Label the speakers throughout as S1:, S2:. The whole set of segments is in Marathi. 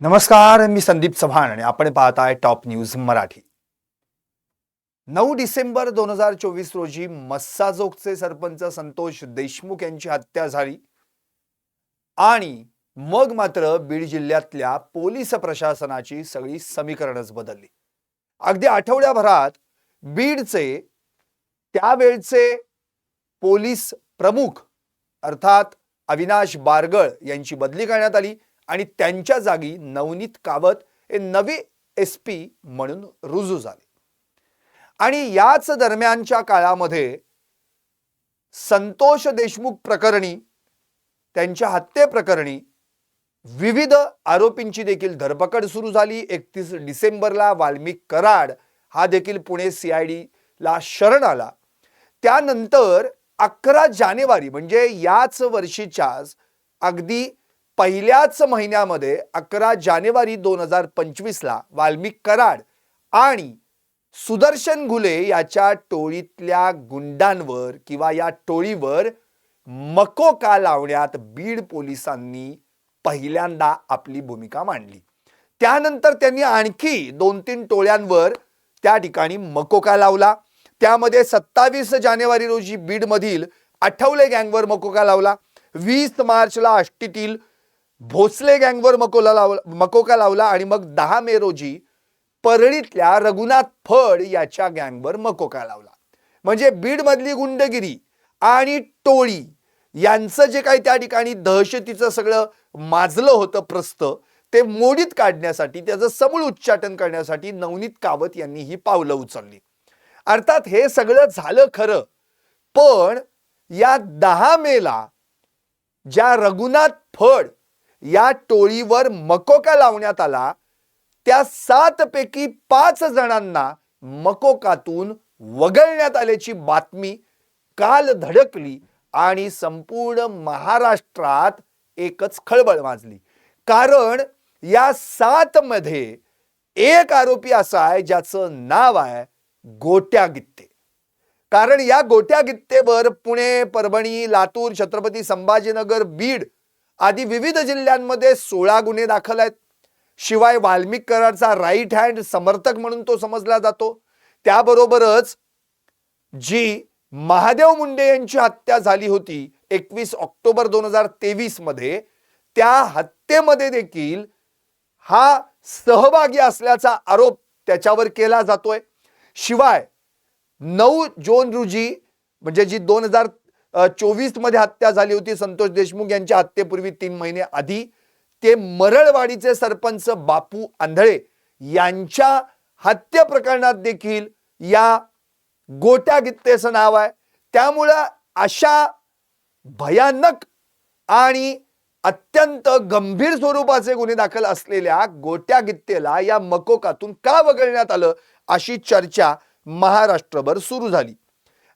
S1: नमस्कार मी संदीप चव्हाण आणि आपण पाहताय टॉप न्यूज मराठी. नऊ डिसेंबर दोन हजार चोवीस रोजी मस्साजोगचे सरपंच संतोष देशमुख यांची हत्या झाली. आणि मग मात्र बीड जिल्ह्यातल्या पोलीस प्रशासनाची सगळी समीकरणच बदलली. अगदी आठवड्याभरात बीडचे त्यावेळचे पोलीस प्रमुख अर्थात अविनाश बारगळ यांची बदली करण्यात आली. आणि त्यांच्या जागी नवनीत कावत हे नवे एस पी म्हणून रुजू झाले. आणि याच दरम्यानच्या काळामध्ये संतोष देशमुख प्रकरणी त्यांच्या हत्येप्रकरणी विविध आरोपींची देखील धरपकड सुरू झाली. एकतीस डिसेंबरला वाल्मिक कराड हा देखील पुणे सी ला शरण आला. त्यानंतर अकरा जानेवारी म्हणजे याच वर्षीच्याच अगदी पहिल्याच महिन्यामध्ये अकरा जानेवारी दोन हजार पंचवीसला वाल्मिक कराड आणि सुदर्शन घुले याच्या टोळीतल्या गुंडांवर किंवा या टोळीवर मकोका लावण्यात बीड पोलिसांनी पहिल्यांदा आपली भूमिका मांडली. त्यानंतर त्यांनी आणखी दोन तीन टोळ्यांवर त्या ठिकाणी मकोका लावला. त्यामध्ये सत्तावीस जानेवारी रोजी बीडमधील आठवले गँगवर मकोका लावला. वीस मार्चला आष्टीतील भोसले गँगवर मकोला लावला मकोका लावला आणि मग दहा मे रोजी परळीतल्या रघुनाथ फड याच्या गँगवर मकोका लावला. म्हणजे बीडमधली गुंडगिरी आणि टोळी यांचं जे काही त्या ठिकाणी दहशतीचं सगळं माजलं होतं प्रस्त ते मोडीत काढण्यासाठी त्याचं समूळ उच्चाटन करण्यासाठी नवनीत कावत यांनी ही पावलं उचलली. अर्थात हे सगळं झालं खरं पण या दहा मेला ज्या रघुनाथ फड या टोळीवर मकोका लावण्यात आला. त्या सात पैकी पाच जणांना मकोकातून वगळण्यात आल्याची बातमी काल धडकली आणि संपूर्ण महाराष्ट्रात एकच खळबळ माजली. कारण या सात मध्ये एक आरोपी असा आहे ज्याचं नाव आहे गोट्या गित्ते. कारण या गोट्या गित्तेवर पुणे परभणी लातूर छत्रपती संभाजीनगर बीड आदी विविध जिल्ह्यांमध्ये सोळा गुन्हे दाखल आहेत. शिवाय वाल्मिकरांचा राईट हँड समर्थक म्हणून तो समजला जातो. त्याबरोबरच जी महादेव मुंडे यांची हत्या झाली होती एकवीस ऑक्टोबर दोन हजार तेवीसमध्ये त्या हत्येमध्ये देखील हा सहभागी असल्याचा आरोप त्याच्यावर केला जातोय. शिवाय नऊ जून रोजी म्हणजे जी दोन हजार चोवीसमध्ये हत्या झाली होती संतोष देशमुख यांच्या हत्येपूर्वी तीन महिने आधी. ते मरळवाडीचे सरपंच बापू आंधळे यांच्या हत्या प्रकरणात देखील या गोट्या गित्तेचं नाव आहे. त्यामुळं अशा भयानक आणि अत्यंत गंभीर स्वरूपाचे गुन्हे दाखल असलेल्या गोट्या गित्तेला या मकोकातून का वगळण्यात आलं अशी चर्चा महाराष्ट्रभर सुरू झाली.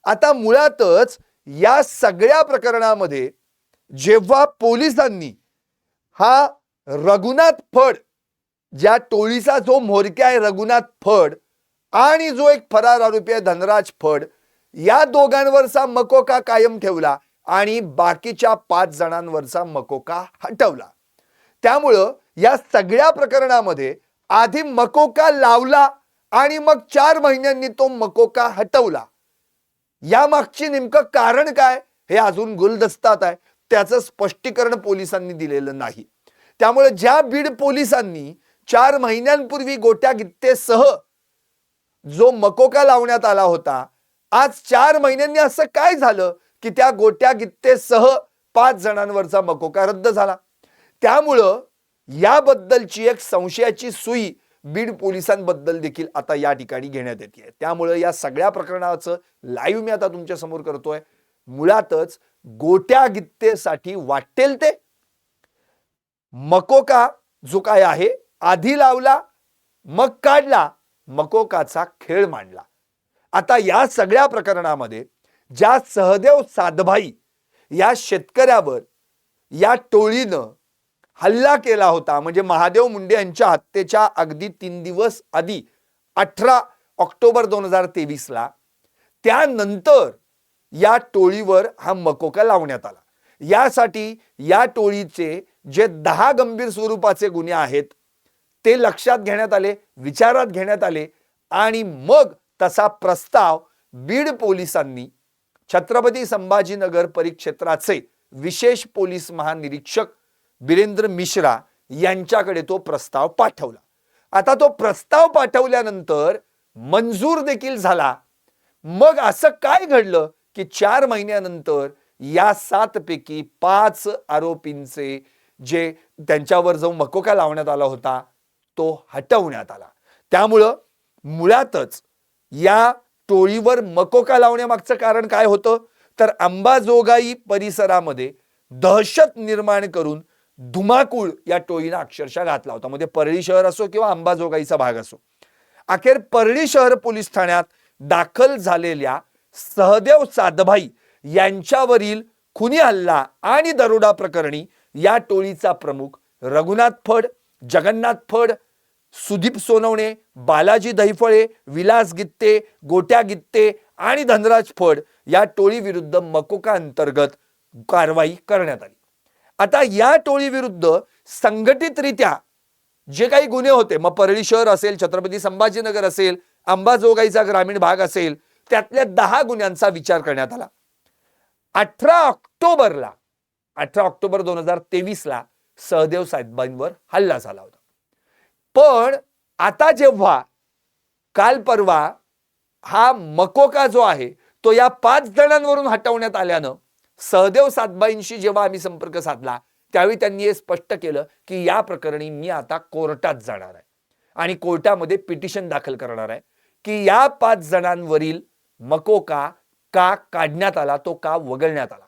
S1: आता मुळातच या सगळ्या प्रकरणामध्ये जेव्हा पोलिसांनी हा रघुनाथ फड ज्या टोळीचा जो म्होरक्या आहे रघुनाथ फड आणि जो एक फरार आरोपी आहे धनराज फड या दोघांवरचा मकोका कायम ठेवला आणि बाकीच्या पाच जणांवरचा मकोका हटवला. त्यामुळं या सगळ्या प्रकरणामध्ये आधी मकोका लावला आणि मग चार महिन्यांनी तो मकोका हटवला. या मागची नेमकं कारण काय? हे अजून गुलदस्तात आहे. त्याचं स्पष्टीकरण पोलिसांनी दिलेलं नाही. त्यामुळे ज्या बीड पोलिसांनी चार महिन्यांपूर्वी गोट्या गित्तेसह जो मकोका लावण्यात आला होता आज चार महिन्यांनी असं काय झालं की त्या गोट्या गित्तेसह पाच जणांवरचा मकोका रद्द झाला? त्यामुळं याबद्दलची एक संशयाची सुई बीड पोलिसांबद्दल देखील आता या ठिकाणी घेण्यात येते. त्यामुळं या सगळ्या प्रकरणाचं लाईव्ह मी आता तुमच्यासमोर करतोय. मुळातच गोट्या गित्तेसाठी वाटेल ते. मकोका जो काय आहे आधी लावला मग काढला मकोकाचा खेळ मांडला. आता या सगळ्या प्रकरणामध्ये ज्या सहदेव साधभाई या शेतकऱ्यावर या टोळीनं हल्ला केला होता. म्हणजे महादेव मुंडे यांच्या हत्येच्या अगदी तीन दिवस आधी अठरा ऑक्टोबर दोन हजार तेवीसला त्यानंतर या टोळीवर हा मकोका लावण्यात आला. यासाठी या टोळीचे जे दहा गंभीर स्वरूपाचे गुन्हे आहेत ते लक्षात घेण्यात आले विचारात घेण्यात आले आणि मग तसा प्रस्ताव बीड पोलिसांनी छत्रपती संभाजीनगर परिक्षेत्राचे विशेष पोलीस महानिरीक्षक बिरेंद्र मिश्रा यांच्याकडे तो प्रस्ताव पाठवला. आता तो प्रस्ताव पाठवल्यानंतर मंजूर देखील झाला. मग असं काय घडलं की चार महिन्यानंतर या सात पैकी पाच आरोपींचे जे त्यांच्यावर जो मकोका लावण्यात आला होता तो हटवण्यात आला. त्यामुळं मुळातच या टोळीवर मकोका लावण्यामागचं कारण काय होतं? तर अंबाजोगाई परिसरामध्ये दहशत निर्माण करून धुमाकूळ या टोळीनं अक्षरशः घातला होता. म्हणजे परळी शहर असो किंवा अंबाजोगाईचा भाग असो. अखेर परळी शहर पोलीस ठाण्यात दाखल झालेल्या सहदेव सादभाई यांच्यावरील खुनी हल्ला आणि दरोडा प्रकरणी या टोळीचा प्रमुख रघुनाथ फड जगन्नाथ फड सुदीप सोनवणे बालाजी दहिफळे विलास गित्ते गोट्या गित्ते आणि धनराज फड या टोळीविरुद्ध मकोका अंतर्गत कारवाई करण्यात आली. आता या टोळीविरुद्ध संघटितरित्या जे काही गुन्हे होते मग परळी शहर असेल छत्रपती संभाजीनगर असेल अंबाजोगाईचा ग्रामीण भाग असेल त्यातल्या दहा गुन्ह्यांचा विचार करण्यात आला. अठरा ऑक्टोबरला अठरा ऑक्टोबर दोन हजार तेवीसला सहदेव साहेबांवर हल्ला झाला होता. पण आता जेव्हा काल परवा हा मकोका जो आहे तो या पाच जणांवरून हटवण्यात आल्यानं सहदेव सातबाईंशी जेव्हा आम्ही संपर्क साधला त्यावेळी त्यांनी हे स्पष्ट केलं की या प्रकरणी मी आता कोर्टात जाणार आहे. आणि कोर्टामध्ये पिटिशन दाखल करणार आहे की या पाच जणांवरील मकोका का काढण्यात आला तो का वगळण्यात आला.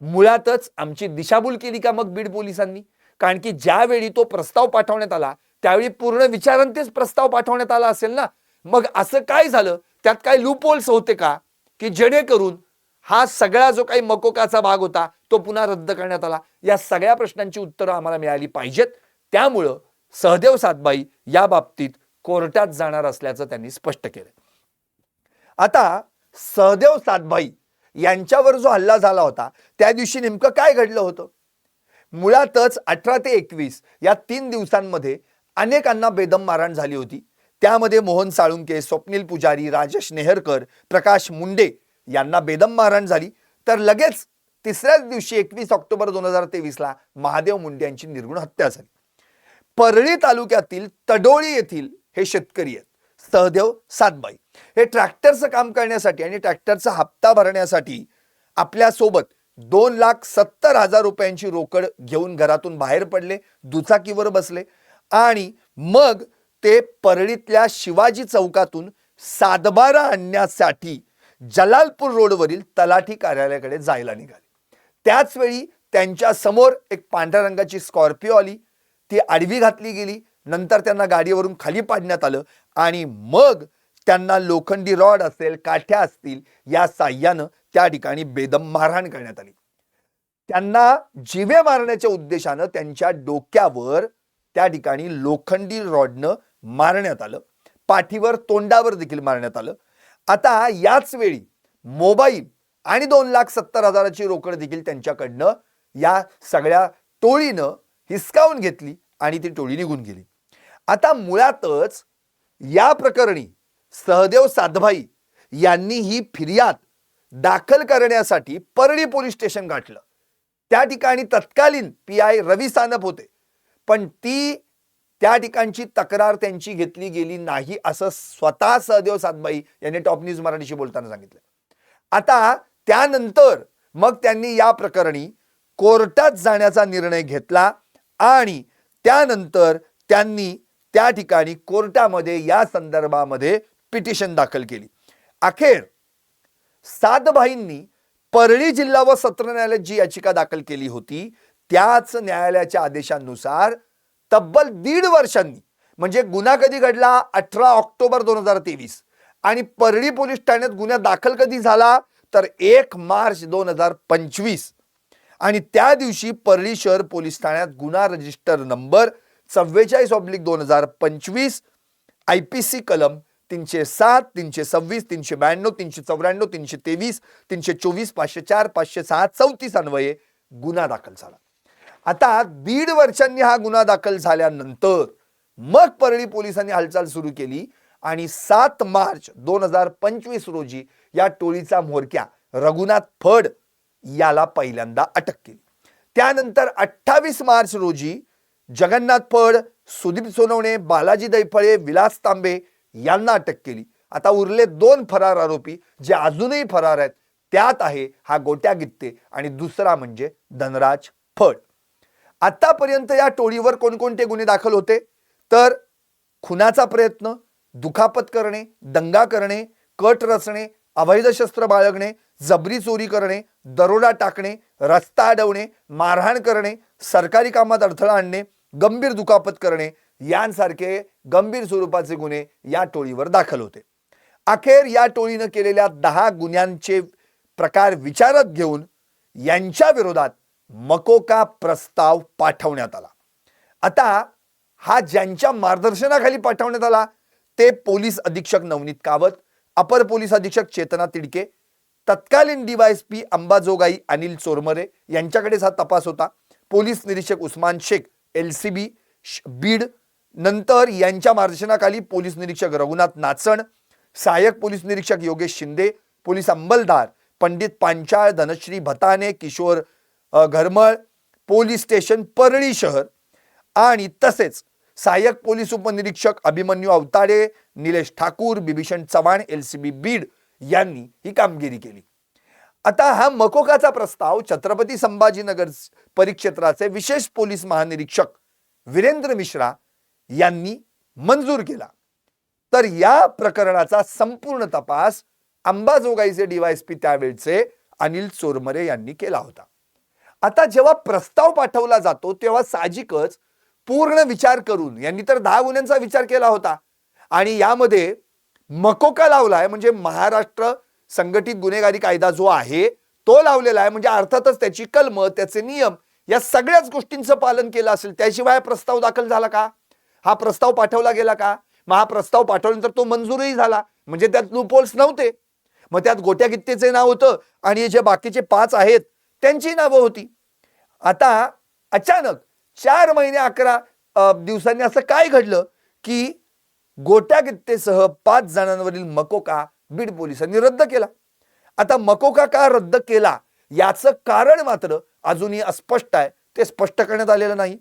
S1: मुळातच आमची दिशाभूल केली का मग बीड पोलिसांनी? कारण की ज्यावेळी तो प्रस्ताव पाठवण्यात आला त्यावेळी पूर्ण विचारांतेच प्रस्ताव पाठवण्यात आला असेल ना? मग असं काय झालं? त्यात काय लूपोल्स होते का? की जेणेकरून हा सगळा जो काही मकोकाचा भाग होता तो पुन्हा रद्द करण्यात आला. या सगळ्या प्रश्नांची उत्तरं आम्हाला मिळाली पाहिजेत. त्यामुळं सहदेव सातबाई या बाबतीत कोर्टात जाणार असल्याचं त्यांनी स्पष्ट केलं. आता सहदेव सातबाई यांच्यावर जो हल्ला झाला होता त्या दिवशी नेमकं काय घडलं होतं? मुळातच अठरा ते एकवीस या तीन दिवसांमध्ये अनेकांना बेदम मारहाण झाली होती. त्यामध्ये मोहन साळुंके स्वप्नील पुजारी राजेश नेहरकर प्रकाश मुंडे यांना बेदम मारहाण झाली. तर लगेच तिसऱ्याच दिवशी एकवीस ऑक्टोबर दोन हजार तेवीसला महादेव मुंडे यांची निर्गुण हत्या झाली. परळी तालुक्यातील तडोळी येथील हे शेतकरी आहेत. सहदेव सातबाई. हे ट्रॅक्टरचं काम करण्यासाठी आणि ट्रॅक्टरचा हप्ता भरण्यासाठी आपल्यासोबत दोन लाख सत्तर हजार रुपयांची रोकड घेऊन घरातून बाहेर पडले दुचाकीवर बसले आणि मग ते परळीतल्या शिवाजी चौकातून सातबारा आणण्यासाठी जलालपूर रोडवरील तलाठी कार्यालयाकडे जायला निघाले. त्याच वेळी त्यांच्यासमोर एक पांढऱ्या रंगाची स्कॉर्पिओ आली. ती आडवी घातली गेली. नंतर त्यांना गाडीवरून खाली पाडण्यात आलं आणि मग त्यांना लोखंडी रॉड असेल काठ्या असतील या साह्यानं त्या ठिकाणी बेदम मारहाण करण्यात आली. त्यांना जिवे मारण्याच्या उद्देशानं त्यांच्या डोक्यावर त्या ठिकाणी लोखंडी रॉडनं मारण्यात आलं. पाठीवर तोंडावर देखील मारण्यात आलं. आता याच वेळी मोबाईल आणि दोन लाख सत्तर हजाराची रोकड देखील त्यांच्याकडनं या सगळ्या टोळीनं हिसकावून घेतली आणि ती टोळी निघून गेली. आता मुळातच या प्रकरणी सहदेव साधभाई यांनी ही फिर्याद दाखल करण्यासाठी परळी पोलीस स्टेशन गाठलं. त्या ठिकाणी तत्कालीन पी आय रवी सानप होते. पण ती त्या ठिकाणची तक्रार त्यांची घेतली गेली नाही असं स्वतः सहदेव सातबाई यांनी टॉप न्यूज मराठीशी बोलताना सांगितलं. आता त्यानंतर मग त्यांनी या प्रकरणी कोर्टात जाण्याचा निर्णय घेतला आणि त्यानंतर त्यांनी त्या ठिकाणी कोर्टामध्ये या संदर्भामध्ये पिटिशन दाखल केली. अखेर सातभाईंनी परळी जिल्हा व सत्र न्यायालयात जी याचिका दाखल केली होती त्याच न्यायालयाच्या आदेशानुसार तब्बल दीड वर्षांनी म्हणजे गुन्हा कधी घडला अठरा ऑक्टोबर दोन हजार तेवीस आणि परळी पोलीस ठाण्यात गुन्हा दाखल कधी झाला तर एक मार्च दोन हजार पंचवीस. आणि त्या दिवशी परळी शहर पोलीस ठाण्यात गुन्हा रजिस्टर नंबर चव्वेचाळीस ऑब्लिक दोन हजार पंचवीस आय पी सी कलम तीनशे सात तीनशे सव्वीस तीनशे ब्याण्णव तीनशे चौऱ्याण्णव तीनशे तेवीस तीनशे चोवीस पाचशे चार पाचशे सहा चौतीस अन्वये गुन्हा दाखल झाला. आता दीड वर्षांनी हा गुन्हा दाखल झाल्यानंतर मग परळी पोलिसांनी हालचाल सुरू केली आणि सात मार्च दोन हजार पंचवीस रोजी या टोळीचा म्होरक्या रघुनाथ फड याला पहिल्यांदा अटक केली. त्यानंतर अठ्ठावीस मार्च रोजी जगन्नाथ फड सुदीप सोनवणे बालाजी दैफळे विलास तांबे यांना अटक केली. आता उरले दोन फरार आरोपी जे अजूनही फरार आहेत त्यात आहे हा गोट्या गित्ते आणि दुसरा म्हणजे धनराज फड. आत्तापर्यंत या टोळीवर कोणकोणते गुन्हे दाखल होते? तर खुनाचा प्रयत्न दुखापत करणे दंगा करणे कट रचणे अवैध शस्त्र बाळगणे जबरी चोरी करणे दरोडा टाकणे रस्ता अडवणे मारहाण करणे सरकारी कामात अडथळा आणणे गंभीर दुखापत करणे यांसारखे गंभीर स्वरूपाचे गुन्हे या टोळीवर दाखल होते. अखेर या टोळीनं केलेल्या दहा गुन्ह्यांचे प्रकार विचारात घेऊन यांच्या विरोधात मकोका प्रस्ताव पाठवण्यात आला. आता हा ज्यांच्या मार्गदर्शनाखाली पाठवण्यात आला ते पोलीस अधीक्षक नवनीत कावत अपर पोलीस अधीक्षक चेतना तिडके तत्कालीन डीवायएसपी अंबाजोगाई अनिल चोरमरे यांच्याकडेच हा तपास होता. पोलीस निरीक्षक Usman Shaikh L C B Beed नंतर यांच्या मार्गदर्शनाखाली पोलीस निरीक्षक रघुनाथ नाचण सहाय्यक पोलीस निरीक्षक योगेश शिंदे पोलीस अंबलदार पंडित पांचाळ धनश्री भताने किशोर घरमळ पोलीस स्टेशन परळी शहर आणि तसेच सहाय्यक पोलीस उपनिरीक्षक Abhimanyu Awtade Nilesh Thakur Bibhishan Chavan L C B Beed यांनी ही कामगिरी केली. आता हा मकोकाचा प्रस्ताव छत्रपती संभाजीनगर परिक्षेत्राचे विशेष पोलीस महानिरीक्षक वीरेंद्र मिश्रा यांनी मंजूर केला. तर या प्रकरणाचा संपूर्ण तपास अंबाजोगाईचे डीवायएसपी त्यावेळचे अनिल चोरमरे यांनी केला होता. आता जेव्हा प्रस्ताव पाठवला जातो तेव्हा साहजिकच पूर्ण विचार करून यांनी तर दहा गुन्ह्यांचा विचार केला होता. आणि यामध्ये मकोका लावलाय म्हणजे महाराष्ट्र संघटित गुन्हेगारी कायदा जो आहे तो लावलेला आहे. म्हणजे अर्थातच त्याची कलम त्याचे नियम या सगळ्याच गोष्टींचं पालन केलं असेल त्याशिवाय प्रस्ताव दाखल झाला का? हा प्रस्ताव पाठवला गेला का? मग हा प्रस्ताव पाठवल्यानंतर तो मंजूरही झाला. म्हणजे त्यात लुपोल्स नव्हते. मग त्यात गोट्या गित्तेचे नाव होतं. आणि हे जे बाकीचे पाच आहेत त्यांची नावं होती. आता अचानक चार महिने अकरा दिवसांनी असं काय घडलं की गोट्या गित्तेसह पाच जणांवरील मकोका बीड पोलिसांनी रद्द केला. आता मकोका का रद्द केला याचं कारण मात्र अजूनही अस्पष्ट आहे. ते स्पष्ट करण्यात आलेलं नाही.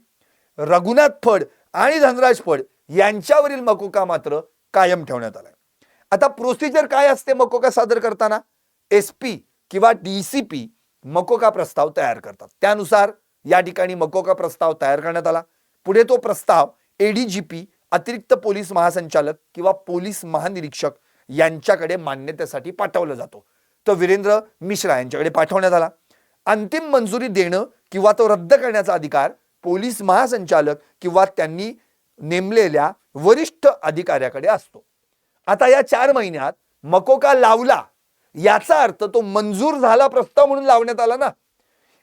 S1: रघुनाथ फड आणि धनराज फड यांच्यावरील मकोका मात्र कायम ठेवण्यात आलाय. आता प्रोसिजर काय असते मकोका सादर करताना? एस पी किंवा डी सी पी मकोका प्रस्ताव तयार करतात. त्यानुसार या ठिकाणी मकोका प्रस्ताव तयार करण्यात आला. पुढे तो प्रस्ताव एडीजीपी अतिरिक्त पोलीस महासंचालक किंवा पोलीस महानिरीक्षक यांच्याकडे मान्यतेसाठी पाठवला जातो. तो वीरेंद्र मिश्रा यांच्याकडे पाठवण्यात आला. अंतिम मंजुरी देणं किंवा तो रद्द करण्याचा अधिकार पोलीस महासंचालक किंवा त्यांनी नेमलेल्या वरिष्ठ अधिकाऱ्याकडे असतो. आता या चार महिन्यात मकोका लावला याचा अर्थ तो मंजूर झाला प्रस्ताव म्हणून लावण्यात आला ना.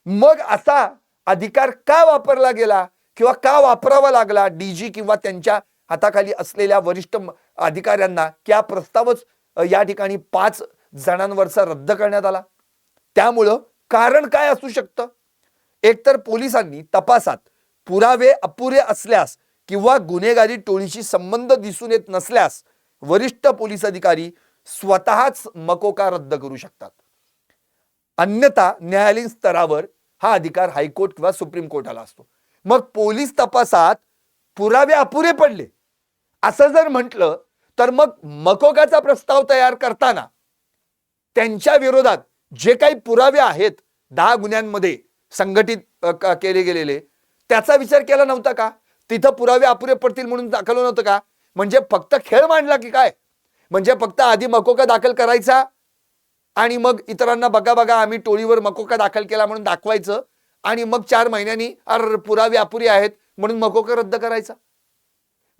S1: मग असा अधिकार का वापरला गेला किंवा का वापरावा लागला डीजी किंवा त्यांच्या हाताखाली असलेल्या वरिष्ठ अधिकाऱ्यांना की हा प्रस्तावच या ठिकाणी पाच जणांवरचा रद्द करण्यात आला? त्यामुळं कारण काय असू शकतं? एकतर पोलिसांनी तपासात पुरावे अपुरे असल्यास किंवा गुन्हेगारी टोळीशी संबंध दिसून येत नसल्यास वरिष्ठ पोलीस अधिकारी स्वतःच मकोका रद्द करू शकतात. अन्यथा न्यायालयीन स्तरावर हा अधिकार हायकोर्ट किंवा सुप्रीम कोर्टाला असतो. मग पोलीस तपासात पुरावे अपुरे पडले. असं जर म्हटलं तर मग मकोकाचा प्रस्ताव तयार करताना त्यांच्या विरोधात जे काही पुरावे आहेत दहा गुन्ह्यांमध्ये संघटित केले गेलेले त्याचा विचार केला नव्हता का? तिथं पुरावे अपुरे पडतील म्हणून दाखल नव्हतं का? म्हणजे फक्त खेळ मांडला की काय? म्हणजे फक्त आधी मकोका दाखल करायचा आणि मग इतरांना बघा बघा आम्ही टोळीवर मकोका दाखल केला म्हणून दाखवायचं आणि मग चार महिन्यांनी अर पुरावे अपुरी आहेत म्हणून मकोका रद्द करायचा.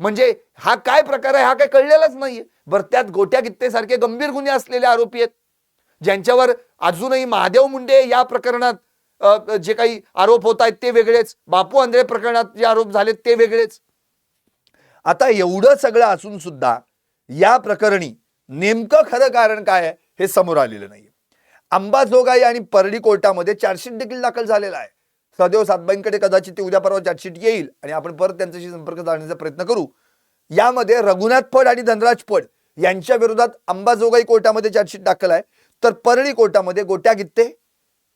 S1: म्हणजे हा काय प्रकार आहे हा काय कळलेलाच नाहीये. बरं त्यात गोट्या गित्तेसारखे गंभीर गुन्हे असलेले आरोपी आहेत ज्यांच्यावर अजूनही महादेव मुंडे या प्रकरणात जे काही आरोप होत आहेत ते वेगळेच. बापू आंध्रे प्रकरणात जे आरोप झालेत ते वेगळेच. आता एवढं सगळं असून सुद्धा या प्रकरणी नेमकं खरं कारण काय आहे हे समोर आलेलं नाही अंबाजोगाई आणि परळी कोर्टामध्ये चार्जशीट देखील दाखल झालेला आहे. सदैव सातबाईंकडे कदाचित ते उद्या परवा चार्जशीट येईल आणि आपण परत त्यांच्याशी संपर्क साधण्याचा प्रयत्न करू. यामध्ये रघुनाथ फड आणि धनराज फड यांच्या विरोधात अंबाजोगाई कोर्टामध्ये चार्जशीट दाखल आहे. तर परळी कोर्टामध्ये गोट्या गित्ते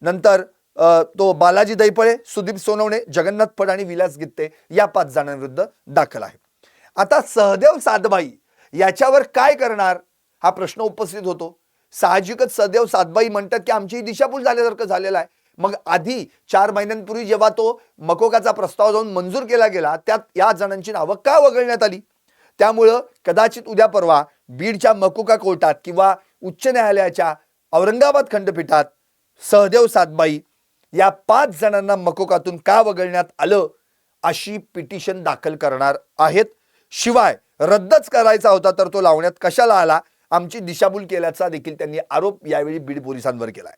S1: नंतर तो बालाजी दैपळे सुदीप सोनवणे जगन्नाथ फड आणि विलास गित्ते या पाच जणांविरुद्ध दाखल आहे. आता सहदेव सातबाई याच्यावर काय करणार? हा प्रश्न उपस्थित होतो. साहजिकच सदैव सातबाई म्हणतात की आमची दिशाभूल झाल्यासारखं झालेलं आहे. मग आधी चार महिन्यांपूर्वी जेव्हा तो मकोकाचा प्रस्ताव जाऊन मंजूर केला गेला त्यात या जणांची नावं का वगळण्यात आली? त्यामुळं कदाचित उद्या परवा बीडच्या मकोका कोर्टात किंवा उच्च न्यायालयाच्या औरंगाबाद खंडपीठात सहदेव सातबाई या पाच जणांना मकोकातून का वगळण्यात आलं अशी पिटिशन दाखल करणार आहेत. शिवाय रद्दच करायचा होता तर तो लावण्यात कशाला आला? आमची दिशाभूल केल्याचा देखील त्यांनी आरोप यावेळी बीड पोलिसांवर केलाय.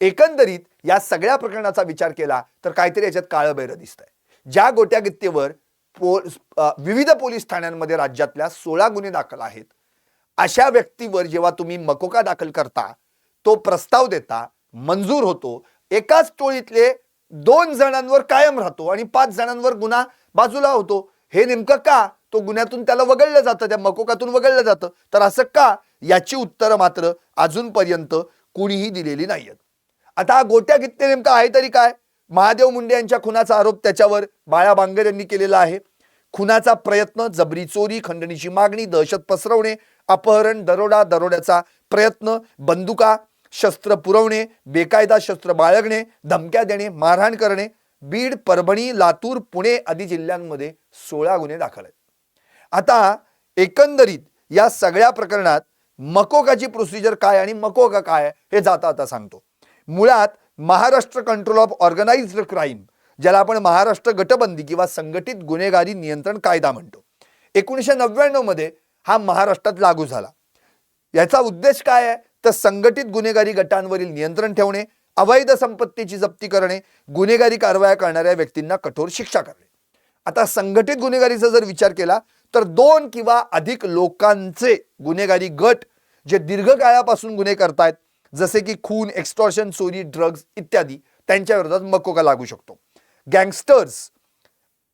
S1: एकंदरीत या सगळ्या प्रकरणाचा विचार केला तर काहीतरी याच्यात काळं बैर दिसत आहे ज्या गोट्या गित्तेवर पो विविध पोलीस ठाण्यांमध्ये राज्यातल्या सोळा गुन्हे दाखल आहेत अशा व्यक्तीवर जेव्हा तुम्ही मकोका दाखल करता तो प्रस्ताव देता मंजूर होतो एकाच टोळीतले दोन जणांवर कायम राहतो आणि पाच जणांवर गुन्हा बाजूला होतो. हे नेमकं का? तो गुन्ह्यातून त्याला वगळलं जातं त्या मकोकातून वगळलं जातं. तर असं का? याची उत्तरं मात्र अजूनपर्यंत कुणीही दिलेली नाहीयेत. आता हा गोट्या कित्ते नेमका आहे तरी काय? महादेव मुंडे यांच्या खुनाचा आरोप त्याच्यावर बाळा बांगर यांनी केलेला आहे. खुनाचा प्रयत्न जबरी चोरी खंडणीची मागणी दहशत पसरवणे अपहरण दरोडा दरोड्याचा प्रयत्न बंदुका शस्त्र पुरवणे बेकायदा शस्त्र बाळगणे धमक्या देणे मारहाण करणे बीड परभणी लातूर पुणे आदी जिल्ह्यांमध्ये सोळा गुन्हे दाखल आहेत. आता एकंदरीत या सगळ्या प्रकरणात मकोकाची प्रोसिजर काय आणि मकोका काय हे जाता आता सांगतो. मुळात Maharashtra control of organised crime ज्याला आपण महाराष्ट्र गटबंदी किंवा संघटित गुन्हेगारी नियंत्रण कायदा म्हणतो एकोणीसशे नव्याण्णवमध्ये हा महाराष्ट्रात लागू झाला. याचा उद्देश काय आहे? तर संघटित गुन्हेगारी गटांवरील नियंत्रण ठेवणे अवैध संपत्तीची जप्ती करणे गुन्हेगारी कारवाया करणाऱ्या व्यक्तींना कठोर शिक्षा करणे. आता संघटित गुन्हेगारीचा जर विचार केला तर दोन किंवा अधिक लोकांचे गुन्हेगारी गट जे दीर्घकाळापासून गुन्हे करतायत जसे की खून एक्स्टॉर्शन चोरी ड्रग्ज इत्यादी त्यांच्या विरोधात मकोका लागू शकतो. गँगस्टर्स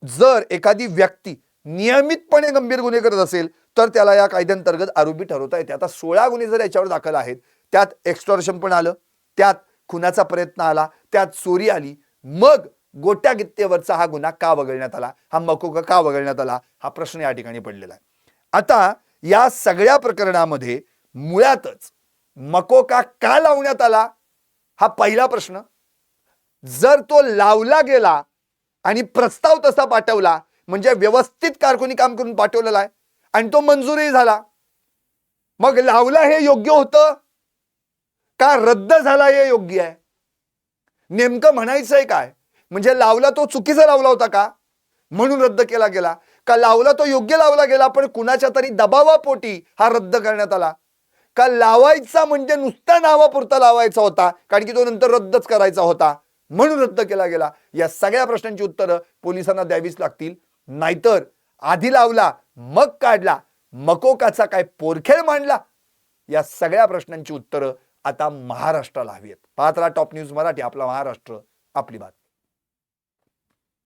S1: जर एखादी व्यक्ती नियमितपणे गंभीर गुन्हे करत असेल तर त्याला या कायद्यांतर्गत आरोपी ठरवता येते. आता सोळा गुन्हे जर याच्यावर दाखल आहेत त्यात एक्स्टॉर्शन पण आलं त्यात खुनाचा प्रयत्न आला त्यात चोरी आली मग गोट्या गित्तेवरचा हा गुन्हा का वगळण्यात आला? हा मकोका का वगळण्यात आला? हा प्रश्न या ठिकाणी पडलेला आहे. आता या सगळ्या प्रकरणामध्ये मुळातच मकोका का लावण्यात आला? हा पहिला प्रश्न. जर तो लावला गेला आणि प्रस्ताव तसा पाठवला म्हणजे व्यवस्थित कारकुनी काम करून पाठवलेला आहे आणि तो मंजूरही झाला मग लावला हे योग्य होतं? का रद्द झाला हे योग्य आहे? नेमकं म्हणायचंय काय? म्हणजे लावला तो चुकीचा लावला होता का? म्हणून रद्द केला गेला. का लावला तो योग्य लावला गेला पण कुणाच्या तरी दबावापोटी हा रद्द करण्यात आला? का लावायचा म्हणजे नुसता नावापुरता लावायचा होता कारण की तो नंतर रद्दच करायचा होता? म्हणून रद्द केला गेला. या सगळ्या प्रश्नांची उत्तरं पोलिसांना द्यावीच लागतील. नाहीतर आधी लावला मग काढला मकोकाचा काय पोरखेळ मांडला? या सगळ्या प्रश्नांची उत्तरं आता महाराष्ट्राला हवी आहेत पाहत राहा टॉप न्यूज मराठी आपला महाराष्ट्र आपली बात